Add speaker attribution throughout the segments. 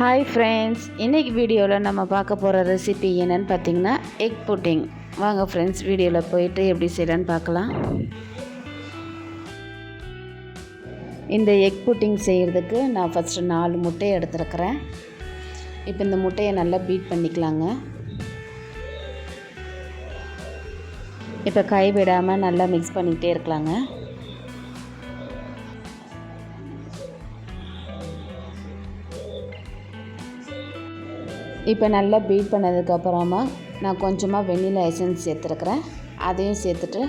Speaker 1: Hi friends இன்றைக்கி வீடியோவில் நம்ம பார்க்க போகிற ரெசிபி என்னென்னு பார்த்தீங்கன்னா எக் புட்டிங் வாங்க ஃப்ரெண்ட்ஸ் வீடியோவில் போயிட்டு எப்படி செய்யலான்னு பார்க்கலாம். இந்த எக் புட்டிங் செய்கிறதுக்கு நான் ஃபஸ்ட்டு நாலு முட்டையை எடுத்துருக்கிறேன். இப்போ இந்த முட்டையை நல்லா பீட் பண்ணிக்கலாங்க. இப்போ கை விடாமல் நல்லா மிக்ஸ் பண்ணிக்கிட்டே இருக்கலாங்க. இப்போ நல்லா பீட் பண்ணதுக்கப்புறமா நான் கொஞ்சமாக வெண்ணிலா எசன்ஸ் சேர்த்துருக்குறேன். அதையும் சேர்த்துட்டு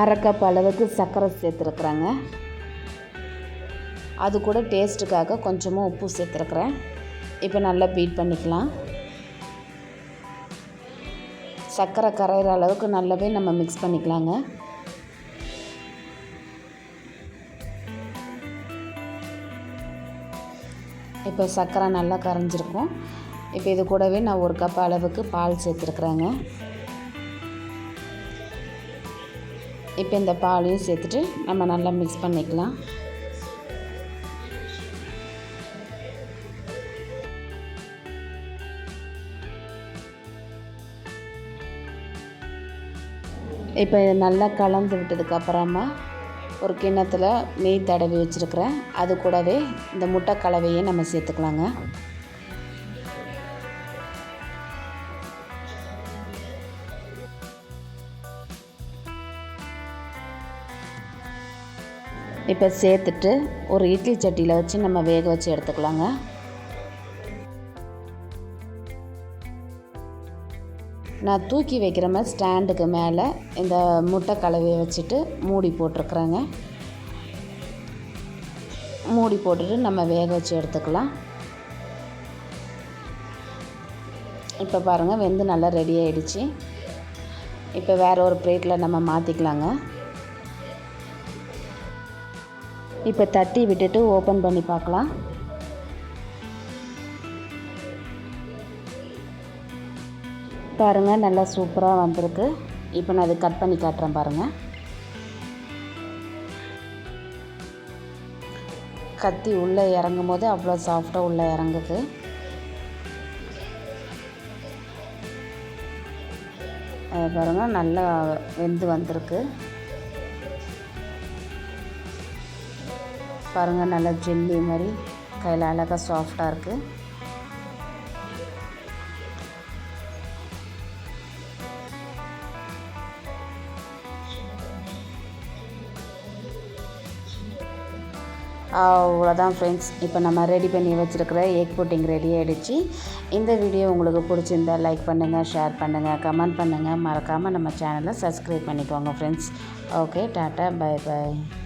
Speaker 1: அரை கப் அளவுக்கு சர்க்கரை சேர்த்துருக்குறேங்க. அது கூட டேஸ்ட்டுக்காக கொஞ்சமாக உப்பு சேர்த்துருக்குறேன். இப்போ நல்லா பீட் பண்ணிக்கலாம். சர்க்கரை கரையிற அளவுக்கு நல்லாவே நம்ம மிக்ஸ் பண்ணிக்கலாங்க. இப்போ சர்க்கரை நல்லா கரைஞ்சிருக்கும். இப்போ இது கூடவே நான் ஒரு கப் அளவுக்கு பால் சேர்த்துருக்குறேங்க. இப்போ இந்த பாலையும் சேர்த்துட்டு நம்ம நல்லா மிக்ஸ் பண்ணிக்கலாம். இப்போ நல்லா கலந்து விட்டதுக்கப்புறமா ஒரு கிண்ணத்தில் நெய் தடவி வச்சுருக்கிறேன். அது கூடவே இந்த முட்டை கலவையை நம்ம சேர்த்துக்கலாங்க. இப்போ சேர்த்துட்டு ஒரு இட்லி சட்டியில் வச்சு நம்ம வேக வச்சு எடுத்துக்கலாங்க. நான் தூக்கி வைக்கிற மாதிரி ஸ்டாண்டுக்கு மேலே இந்த முட்டை கலவையை வச்சுட்டு மூடி போட்டிருக்குறேங்க. மூடி போட்டுட்டு நம்ம வேக வச்சு எடுத்துக்கலாம். இப்போ பாருங்கள் வெந்து நல்லா ரெடி ஆகிடுச்சு இப்போ வேறு ஒரு பிளேட்டில் நம்ம மாற்றிக்கலாங்க இப்போ தட்டி விட்டுட்டு ஓப்பன் பண்ணி பார்க்கலாம். பாருங்கள் நல்லா சூப்பராக வந்திருக்கு. இப்போ நான் அதை கட் பண்ணி காட்டுறேன் பாருங்கள் கத்தி உள்ளே இறங்கும் போது அவ்வளோ சாஃப்டாக உள்ளே இறங்குது. அது பாருங்கள் நல்லா வெந்து வந்திருக்கு. பாருங்கள் நல்லா ஜெல்லி மாதிரி. கையில் அழகாக சாஃப்டாக இருக்குது அவ்வளோதான் ஃப்ரெண்ட்ஸ் இப்போ நம்ம ரெடி பண்ணி வச்சுருக்கிற எக் புட்டிங் ரெடி ஆகிடுச்சு இந்த வீடியோ உங்களுக்கு பிடிச்சிருந்தா லைக் பண்ணுங்கள் ஷேர் பண்ணுங்கள் கமெண்ட் பண்ணுங்கள் மறக்காமல் நம்ம சேனலை சப்ஸ்கிரைப் பண்ணிக்கோங்க friends okay tata bye bye